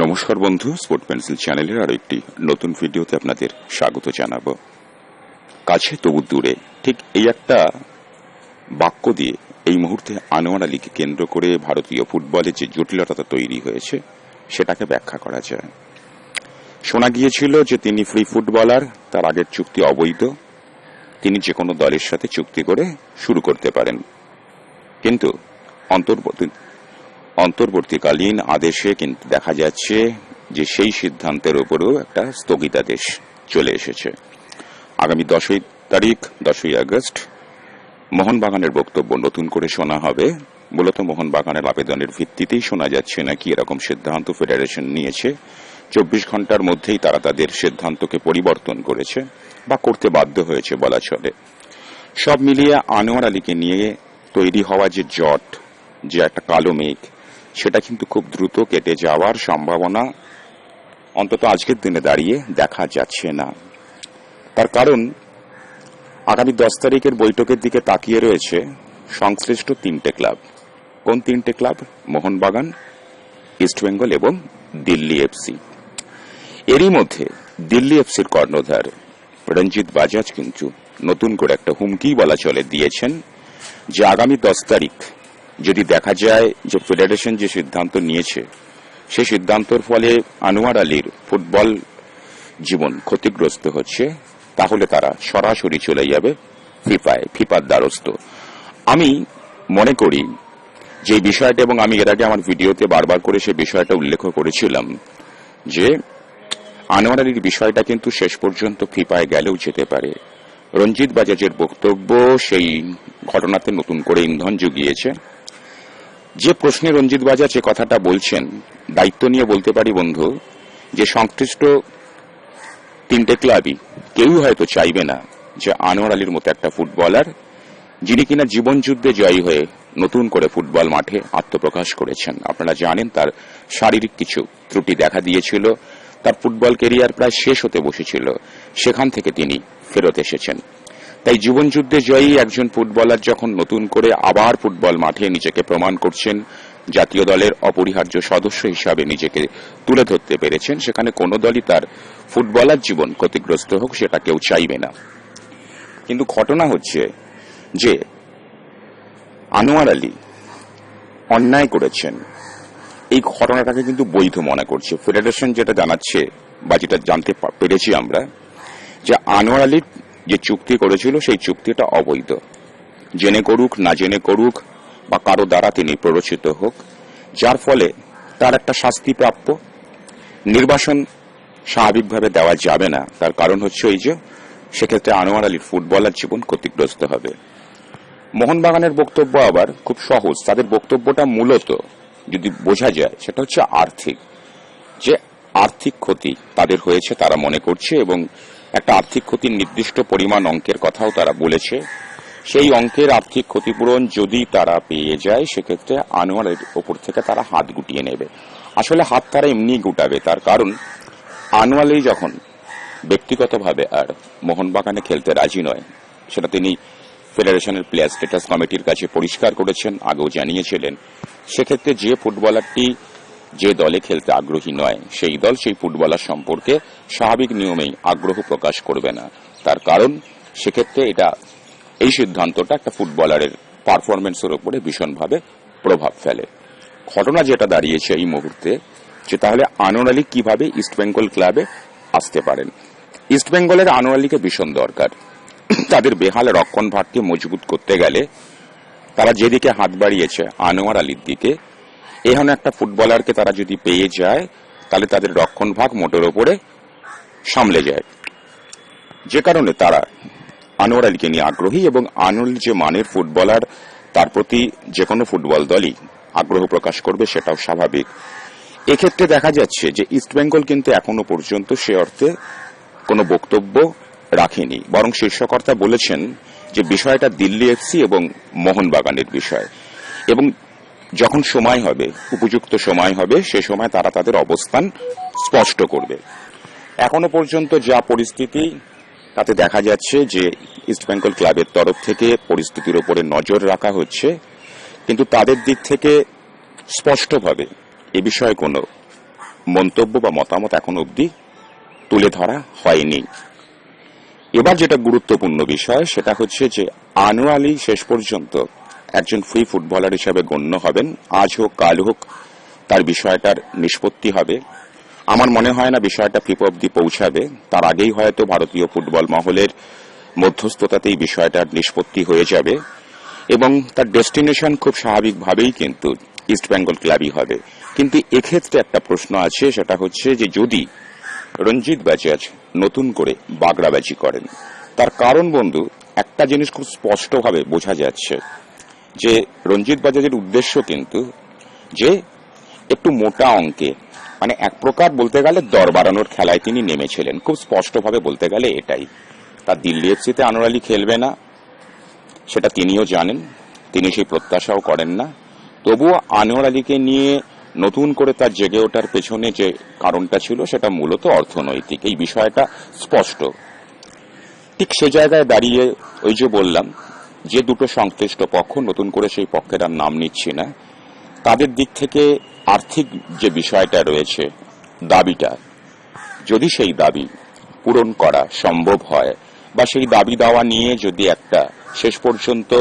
নমস্কার বন্ধু sport pencil চ্যানেলের আরও একটি নতুন ভিডিওতে আপনাদের স্বাগত জানাব। কাছে তবু দূরে, ঠিক এই একটা বাক্য দিয়ে এই মুহূর্তে আনোয়ার আলীকে কেন্দ্র করে ভারতীয় ফুটবলে যে জটিলতা তৈরি হয়েছে, সেটাকে ব্যাখ্যা করা যায়। শোনা গিয়েছিল যে তিনি ফ্রি ফুটবলার তার আগের চুক্তি অবৈধ। তিনি যে কোনো দলের সাথে চুক্তি করে শুরু করতে পারেন। কিন্তু অন্তর্বর্তীকালীন আদেশে কিন্তু দেখা যাচ্ছে যে সেই সিদ্ধান্তের উপরেও একটা স্থগিতাদেশ চলে এসেছে। আগামী দশই তারিখ, দশই আগস্ট, মোহনবাগানের বক্তব্য নতুন করে শোনা হবে। মূলত মোহনবাগানের আবেদনের ভিত্তিতেই শোনা যাচ্ছে নাকি এরকম সিদ্ধান্ত ফেডারেশন নিয়েছে। চব্বিশ ঘণ্টার মধ্যেই তারা তাদের সিদ্ধান্তকে পরিবর্তন করেছে বা করতে বাধ্য হয়েছে বলা চলে। সব মিলিয়ে আনোয়ার আলীকে নিয়ে তৈরি হওয়া যে জট, যে একটা কালো মেঘ সেটা কিন্তু খুব দ্রুত কেটে যাওয়ার সম্ভাবনা অন্তত আজকের দিনে দাঁড়িয়ে দেখা যাচ্ছে না। তার কারণ, আগামী দশ তারিখের বৈঠকের দিকে তাকিয়ে রয়েছে সংশ্লিষ্ট তিনটে ক্লাব। কোন তিনটে ক্লাব? মোহনবাগান ইস্টবেঙ্গল এবং দিল্লি এফসি এরই মধ্যে দিল্লি এফসির কর্ণধার রঞ্জিত বাজাজ কিন্তু নতুন করে একটা হুমকি বলা চলে দিয়েছেন যে আগামী দশ তারিখ যদি দেখা যায় যে ফেডারেশন যে সিদ্ধান্ত নিয়েছে, সেই সিদ্ধান্তর ফলে আনোয়ার আলীর ফুটবল জীবন ক্ষতিগ্রস্ত হচ্ছে, তাহলে তারা সরাসরি চলে যাবে ফিফায়, ফিফার দ্বারস্থ। আমি মনে করি যে বিষয়টা, এবং আমি এর আগে আমার ভিডিওতে বারবার করে সে বিষয়টা উল্লেখ করেছিলাম যে আনোয়ার আলীর বিষয়টা কিন্তু শেষ পর্যন্ত ফিফায় গেলেও যেতে পারে। রঞ্জিত বাজাজের বক্তব্য সেই ঘটনাতে নতুন করে ইন্ধন জুগিয়েছে। যে প্রশ্নে রঞ্জিত বাজাজ যে কথাটা বলছেন, দায়িত্ব নিয়ে বলতে পারি বন্ধু, যে সংশ্লিষ্ট তিনটে ক্লাবই কেউ হয়তো চাইবে না যে আনোয়ার আলীর মতো একটা ফুটবলার, যিনি কিনা জীবনযুদ্ধে জয়ী হয়ে নতুন করে ফুটবল মাঠে আত্মপ্রকাশ করেছেন। আপনারা জানেন তার শারীরিক কিছু ত্রুটি দেখা দিয়েছিল, তার ফুটবল কেরিয়ার প্রায় শেষ হতে বসেছিল। সেখান থেকে তিনি ফেরত এসেছেন। তাই জীবন যুদ্ধে জয়ী একজন ফুটবলার যখন নতুন করে আবার ফুটবল মাঠে নিজেকে প্রমাণ করছেন, জাতীয় দলের অপরিহার্য সদস্য হিসাবে নিজেকে তুলে ধরতে পেরেছেন, সেখানে কোনো দলই তার ফুটবলার জীবন ক্ষতিগ্রস্ত হোক সেটা কেউ চাইবে না। কিন্তু ঘটনা হচ্ছে যে আনোয়ার আলী অন্যায় করেছেন। এই ঘটনাটাকে কিন্তু বৈধ মনে করছে। ফেডারেশন যেটা জানাচ্ছে বা যেটা জানতে পেরেছি আমরা যে আনোয়ার আলীর যে চুক্তি করেছিল সেই চুক্তিটা অবৈধ। জেনে করুক, না জেনে করুক, বা কারও দ্বারা তিনি প্ররোচিত হোক, যার ফলে তার একটা শাস্তি প্রাপ্য। নির্বাসন স্বাভাবিকভাবে দেওয়া যাবে না। তার কারণ হচ্ছে ওই যে, সেক্ষেত্রে আনোয়ার আলীর ফুটবলার জীবন ক্ষতিগ্রস্ত হবে। মোহনবাগানের বক্তব্য আবার খুব সহজ। তাদের বক্তব্যটা মূলত যদি বোঝা যায়, সেটা হচ্ছে আর্থিক। যে আর্থিক ক্ষতি তাদের হয়েছে, তারা মনে করছে এবং একটা আর্থিক ক্ষতির নির্দিষ্ট পরিমাণ অঙ্কের কথাও তারা বলেছে। সেই অঙ্কের আর্থিক ক্ষতিপূরণ যদি তারা পেয়ে যায়, সেক্ষেত্রে আনোয়ারের ওপর থেকে তারা হাত গুটিয়ে নেবে। আসলে হাত তারা এমনি গুটাবে, তার কারণ আনোয়ারই যখন ব্যক্তিগতভাবে আর মোহনবাগানে খেলতে রাজি নয়, সেটা তিনি ফেডারেশনের প্লেয়ার স্ট্যাটাস কমিটির কাছে পরিষ্কার করেছেন, আগেও জানিয়েছিলেন। সেক্ষেত্রে যে ফুটবলারটি যে দলে খেলতে আগ্রহী নয়, সেই দল সেই ফুটবলার সম্পর্কে স্বাভাবিক নিয়মেই আগ্রহ প্রকাশ করবে না। তার কারণ, সেক্ষেত্রে এটা, এই সিদ্ধান্তটা একটা ফুটবলারের পারফরমেন্সের উপরে ভীষণভাবে প্রভাব ফেলে। ঘটনা যেটা দাঁড়িয়েছে এই মুহূর্তে, যে তাহলে আনোয়ার আলী কীভাবে ইস্টবেঙ্গল ক্লাবে আসতে পারেন? ইস্টবেঙ্গলের আনোয়ার আলীকে ভীষণ দরকার। তাদের বেহাল রক্ষণ ভাগকে মজবুত করতে গেলে তারা যেদিকে হাত বাড়িয়েছে আনোয়ার আলীর দিকে এখানে একটা ফুটবলারকে তারা যদি পেয়ে যায়, তাহলে তাদের রক্ষণ ভাগ মোটের ওপরে সামলে যায়। যে কারণে তারা আনোয়ার আলীকে নিয়ে আগ্রহী এবং আনোয়ার যে মানের ফুটবলার, তার প্রতি যে কোনো ফুটবল দলই আগ্রহ প্রকাশ করবে সেটাও স্বাভাবিক। এক্ষেত্রে দেখা যাচ্ছে যে ইস্টবেঙ্গল কিন্তু এখনও পর্যন্ত সে অর্থে কোনো বক্তব্য রাখেনি। বরং শীর্ষকর্তা বলেছেন যে বিষয়টা দিল্লি এফসি এবং মোহনবাগানের বিষয়। এবং যখন সময় হবে, উপযুক্ত সময় হবে, সে সময় তারা তাদের অবস্থান স্পষ্ট করবে। এখনও পর্যন্ত যা পরিস্থিতি, তাতে দেখা যাচ্ছে যে ইস্টবেঙ্গল ক্লাবের তরফ থেকে পরিস্থিতির উপরে নজর রাখা হচ্ছে, কিন্তু তাদের দিক থেকে স্পষ্টভাবে এ বিষয়ে কোনো মন্তব্য বা মতামত এখন অবধি তুলে ধরা হয়নি। এবার যেটা গুরুত্বপূর্ণ বিষয়, সেটা হচ্ছে যে আনোয়ার আলী শেষ পর্যন্ত একজন ফ্রি ফুটবলার হিসেবে গণ্য হবেন। আজ হোক, কাল হোক, তার বিষয়টার নিষ্পত্তি হবে। আমার মনে হয় না বিষয়টা ফিফা অব্দি পৌঁছাবে। তার আগেই হয়তো ভারতীয় ফুটবল মহলের মধ্যস্থতাতেই বিষয়টার নিষ্পত্তি হয়ে যাবে এবং তার ডেস্টিনেশন খুব স্বাভাবিকভাবেই কিন্তু ইস্ট বেঙ্গল ক্লাবই হবে। কিন্তু এক্ষেত্রে একটা প্রশ্ন আছে, সেটা হচ্ছে যে যদি রঞ্জিত বাজাজ নতুন করে বাগড়াবাজি করেন, তার কারণ বন্ধু, একটা জিনিস খুব স্পষ্টভাবে বোঝা যাচ্ছে। যে রঞ্জিত বাজাজের উদ্দেশ্য কিন্তু যে একটু মোটা অঙ্কে মানে এক প্রকার বলতে গেলে দর বাড়ানোর খেলায় তিনি নেমেছিলেন। খুব স্পষ্টভাবে বলতে গেলে এটাই। তার দিল্লি এফসিতে আনোয়ার আলী খেলবে না, সেটা তিনিও জানেন। তিনি সেই প্রত্যাশাও করেন না। তবুও আনোয়ার আলীকে নিয়ে নতুন করে তার জেগে ওঠার পেছনে যে কারণটা ছিল, সেটা মূলত অর্থনৈতিক। এই বিষয়টা স্পষ্ট। ঠিক সে জায়গায় দাঁড়িয়ে ওই যে বললাম যে দুটো সংশ্লিষ্ট পক্ষ নতুন করে সেই পক্ষের আর নাম নিচ্ছি না, তাদের দিক থেকে আর্থিক যে বিষয়টা রয়েছে, দাবিটা, যদি সেই দাবি পূরণ করা সম্ভব হয় বা সেই দাবি দাওয়া নিয়ে যদি একটা শেষ পর্যন্ত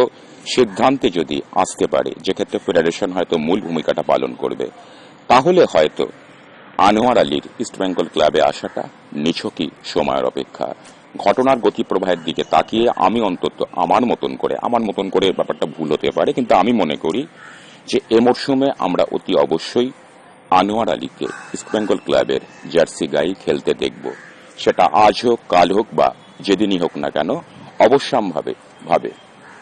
সিদ্ধান্তে যদি আসতে পারে যেক্ষেত্রে ফেডারেশন হয়তো মূল ভূমিকাটা পালন করবে, তাহলে হয়তো আনোয়ার আলীর ইস্টবেঙ্গল ক্লাবে আসাটা নিছকই সময়ের অপেক্ষা। ঘটনার গতি প্রবাহের দিকে তাকিয়ে আমি অন্তত আমার মতন করে, আমার মতন করে ব্যাপারটা ভুল হতে পারে, কিন্তু আমি মনে করি যে এ মরশুমে আমরা অতি অবশ্যই আনোয়ার আলীকে ইস্টবেঙ্গল ক্লাবের জার্সি গায়ে খেলতে দেখব। সেটা আজ হোক, কাল হোক বা যেদিনই হোক না কেন, অবশ্যম্ভাবে ভাবে।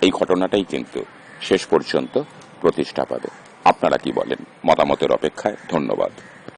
এই ঘটনাটাই কিন্তু শেষ পর্যন্ত প্রতিষ্ঠা পাবে। আপনারা কি বলেন? মতামতের অপেক্ষায় ধন্যবাদ।